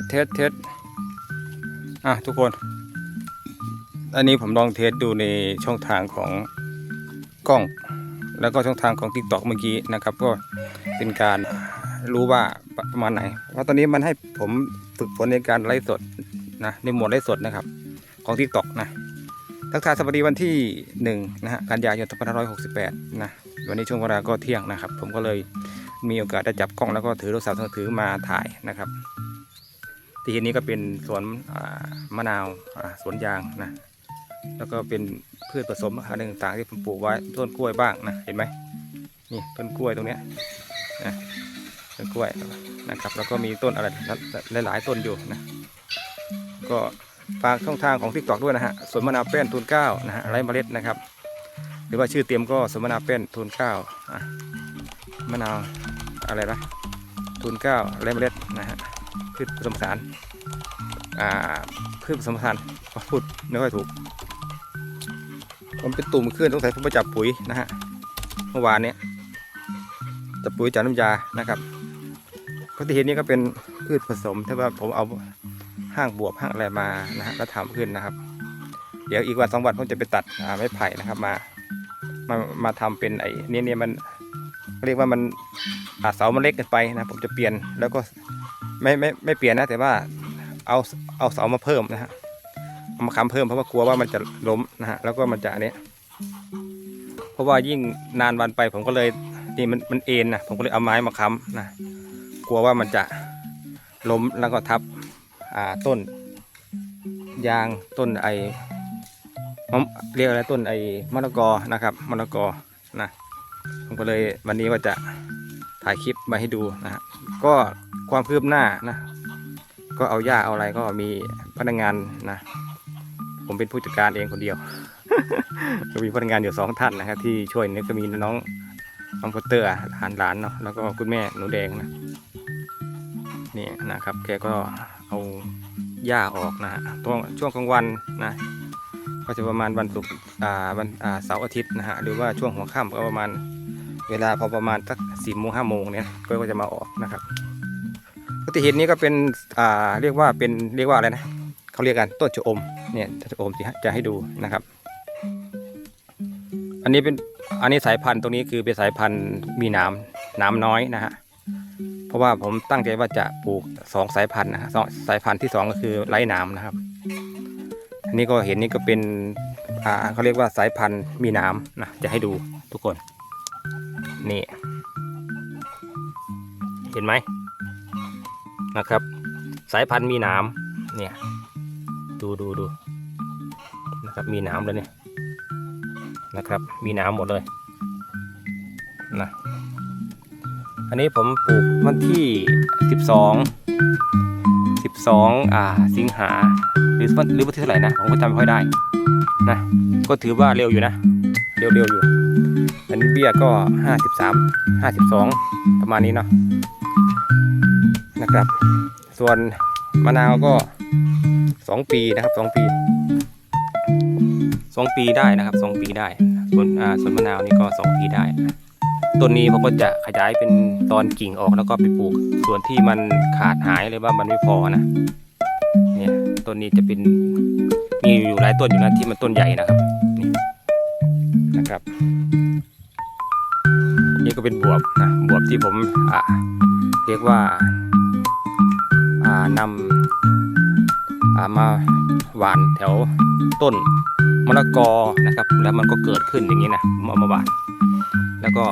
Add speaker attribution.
Speaker 1: สเทสเทสอะทุกคน อันนี้ผมลองเทสดูในช่องทางของกล้อง แล้วก็ช่องทางของ t ิ k t o k เมื่อกี้นะครับ ก็เป็นการรู้ว่าประมาณไหนเพราะตอนนี้มันให้ผมฝึกฝนในการไลฟ์สดนะในหมดไลฟ์สดนะครับ ของ t ิ k t o k นะทักทายสวัสดีวันที่1นะฮะกันยายน2568นะวันนี้ช่วงเวลาก็เที่ยงนะครับ ผมก็เลยมีโอกาสได้จับกล้องแล้วก็ถือโทรศัพท์มือถือมาถ่ายนะครับ ที่เห็นนี้ก็เป็นสวนมะนาวสวนยางนะแล้วก็เป็นพืชผสมอาหารต่างๆที่ผมปลูกไว้ต้นกล้วยบ้างนะเห็นไหมนี่ต้นกล้วยตรงเนี้ยนะต้นกล้วยนะครับ แล้วก็มีต้นอะไรหลาย ๆ ต้นอยู่นะก็ฝากช่องทางของทิกตอกด้วยนะฮะสวนมะนาวแป้นทูนเก้านะฮะไร้เมล็ดนะครับ หรือว่าชื่อเต็มก็สวนมะนาวแป้นทูนเก้าอะมะนาวอะไรนะทูนเก้าไร้เมล็ดนะฮะ พืชผสมผสานอ่าพืชผสมผสานพูดไม่ค่อยถูกผมเป็นตุ่มขึ้นสงสัยผมไปจับปุ๋ยนะฮะ เมื่อวานเนี้ยจับปุ๋ยจากน้ำยานะครับก็ที่เห็นนี่ก็เป็นพืชผสมที่ว่าผมเอาห้างบวบห้างอะไรมานะฮะแล้วทำขึ้นนะครับ เดี๋ยวอีกวันสองวันผมจะไปตัดไม้ไผ่นะครับมา มามาทำเป็นไอ้นี่เนี่ยมันเรียกว่ามันอาเสามันเล็กเกินไปนะผมจะเปลี่ยนแล้วก็ ไม่ไม่ไม่เปลี่ยนนะแต่ว่าเอาเอาเสามาเพิ่มนะฮะเอามาค้ำเพิ่มเพราะว่ากลัวว่ามันจะล้มนะฮะแล้วก็มันจะอันนี้เพราะว่ายิ่งนานวันไปผมก็เลยนี่มันมันเอ็นนะผมก็เลยเอาไม้มาค้ำนะกลัวว่ามันจะล้มแล้วก็ทับอ่าต้น ยางต้นไอเรียกอะไรต้นไอมะละกอนะครับมะละกอนะผมก็เลยวันนี้ว่าจะถ่ายคลิปมาให้ดูนะฮะก็ ความคืบหน้านะ ก็เอาหญ้าเอาอะไรก็มีพนักงานนะ ผมเป็นผู้จัดการเองคนเดียว ก็มีพนักงานอยู่สองท่านนะครับที่ช่วยเนี่ยก็มีน้องน้องพอตเตอร์หลานหลานเนาะแล้วก็คุณแม่หนูแดงนะนี่นะครับแกก็เอาหญ้าออกนะฮะตอนช่วงกลางวันนะก็จะประมาณวันศุกร์อ่าวันอ่าเสาร์อาทิตย์นะฮะหรือว่าช่วงหัวค่ำก็ประมาณเวลาพอประมาณสักสี่โมงห้าโมงเนี่ยก็จะมาออกนะครับ ปฏิเห็นนี้ก็เป็นอ่าเรียกว่าเป็นเรียกว่าอะไรนะเขาเรียกกันต้นชะอมเนี่ยจะโอมจะจะให้ดูนะครับ อันนี้เป็นอันนี้สายพันธุ์ตรงนี้คือเป็นสายพันธุ์มีน้ำน้ำน้อยนะฮะเพราะว่าผมตั้งใจว่าจะปลูกสองสายพันธุ์นะฮะสองสายพันธุ์ที่สองก็คือไร้น้ำนะครับ อันนี้ก็เห็นนี่ก็เป็นอ่าเขาเรียกว่าสายพันธุ์มีน้ำนะจะให้ดูทุกคนนี่เห็นไหม นะครับ สายพันธุ์มีหน้ำเนี่ย ดูดูดูนะครับมีหน้ำเลยเนี่ยนะครับ มีหน้ำหมดเลยนะอันนี้ผมปลูกวันที่สิบสองสิบสองอ่าสิงหาหรือวันหรือวันที่เท่าไหร่นะผมก็จำไม่ค่อยได้นะก็ถือว่าเร็วอยู่นะ เร็วเร็วอยู่อันนี้เบี้ยก็ห้าสิบสามห้าสิบสองประมาณนี้เนาะ นะครับ ส่วนมะนาวก็สองปีนะครับสองปีสองปีได้นะครับสองปีได้ส่วนอ่าส่วนมะนาวนี่ก็สองปีได้ต้นนี้ผมก็จะขยายเป็นตอนกิ่งออกแล้วก็ไปปลูก ส่วนที่มันขาดหายเลยว่ามันไม่พอนะเนี่ยต้นนี้จะเป็นมีอยู่หลายต้นอยู่นะที่มันต้นใหญ่นะครับนี่นะครับ นี่ก็เป็นบวบนะบวบที่ผมอ่าเรียกว่า นำามาหวานแถวต้นมะละกอนะครับ แล้วมันก็เกิดขึ้นอย่างนี้นะมเอามาหวาน แล้วก็